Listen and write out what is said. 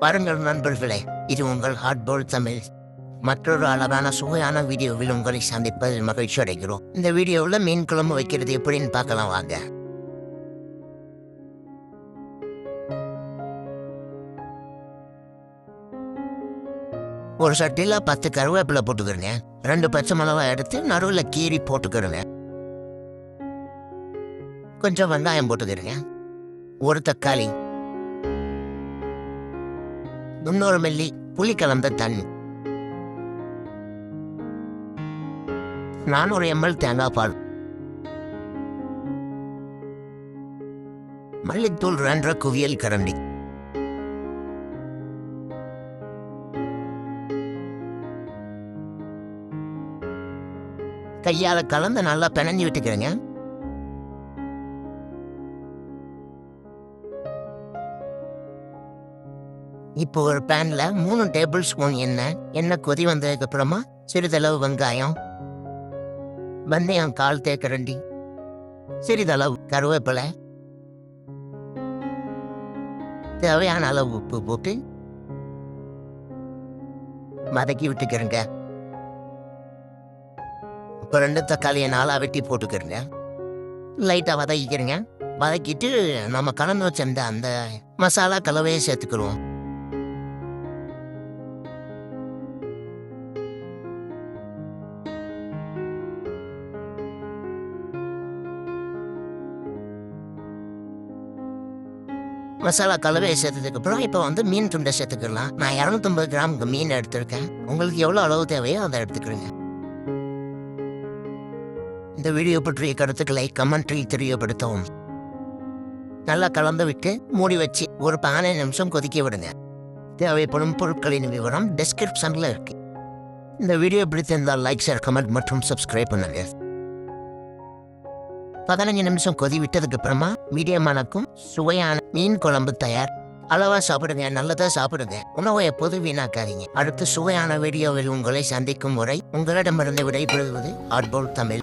பாருங்கள் நண்பர்களே இது உங்கள் ஹார்ட்போல் தமிழ். மற்றொரு அழகான சுவையான வீடியோவில் உங்களை சந்திப்பதில் மகிழ்ச்சி அடைகிறோம். இந்த வீடியோவில் மீன் குழம்பு வைக்கிறது எப்படின்னு பார்க்கலாம் வாங்க. ஒரு சட்டியில் பத்து கருவேப்பிலை போட்டுக்கிறேங்க. ரெண்டு பச்சை மிளகாய் எடுத்து நடுவில் கீறி போட்டுக்கிறேங்க. கொஞ்சம் வெங்காயம் போட்டுக்கிறேங்க. ஒரு தக்காளி இன்னொரு மல்லி புலி கலந்த தண்ணி நானூறு எம்எல் தேங்காய் பால். மல்லித்தூள் ரன்ற குவியல் கரண்டி. கையால் கலந்து நல்லா பிணைஞ்சு விட்டுக்கிறேங்க. இப்போ ஒரு பேன்ல மூணு டேபிள் ஸ்பூன் எண்ணெய் எண்ணெய் கொதி வந்ததுக்கு அப்புறமா சிறிதளவு வெங்காயம் வெந்தயம் கால் தேக்கரண்டி சிறிதளவு கருவேப்பிலை தேவையான அளவு உப்பு போட்டு வதக்கி விட்டுக்கிறேங்க. இப்போ ரெண்டு தக்காளியை நாளாக வெட்டி போட்டுக்கிறேங்க. லைட்டாக வதக்கிக்கிறேங்க. வதக்கிட்டு நம்ம கலந்து வச்சிருந்த அந்த மசாலா கலவையை சேர்த்துக்கிடுவோம். மசாலா கலவையை சேர்த்ததுக்கு அப்புறம் இப்போ வந்து மீன் துண்டை சேர்த்துக்கலாம் நான் இரநூத்தம்பது கிராம் மீன் எடுத்திருக்கேன். உங்களுக்கு எவ்வளோ அளவு தேவையோ அதை எடுத்துக்கிறேங்க இந்த வீடியோ பற்றிய கருத்துக்களை கமெண்ட்ரி தெரியப்படுத்தவும். நல்லா கலந்து விட்டு மூடி வச்சு ஒரு பதினைந்து நிமிஷம் கொதிக்க விடுங்க. தேவைப்படும் பொருட்களின் விவரம் டிஸ்கிரிப்ஷனில் இருக்கு. இந்த வீடியோ பிடித்திருந்தால் லைக் ஷேர் கமெண்ட் மற்றும் சப்ஸ்கிரைப் பண்ணுங்கள் பதினஞ்சு நிமிஷம் கொதி விட்டதுக்கு அப்புறமா மீடியமானக்கும் சுவையான மீன் குழம்பு தயார். அளவா சாப்பிடுங்க நல்லதா சாப்பிடுங்க. உணவை எப்போது வீணாக்காதீங்க. அடுத்து சுவையான வீடியோவில் உங்களை சந்திக்கும் முறை உங்களிடமிருந்து விடைபெறுவது ஆட்போல் தமிழ்.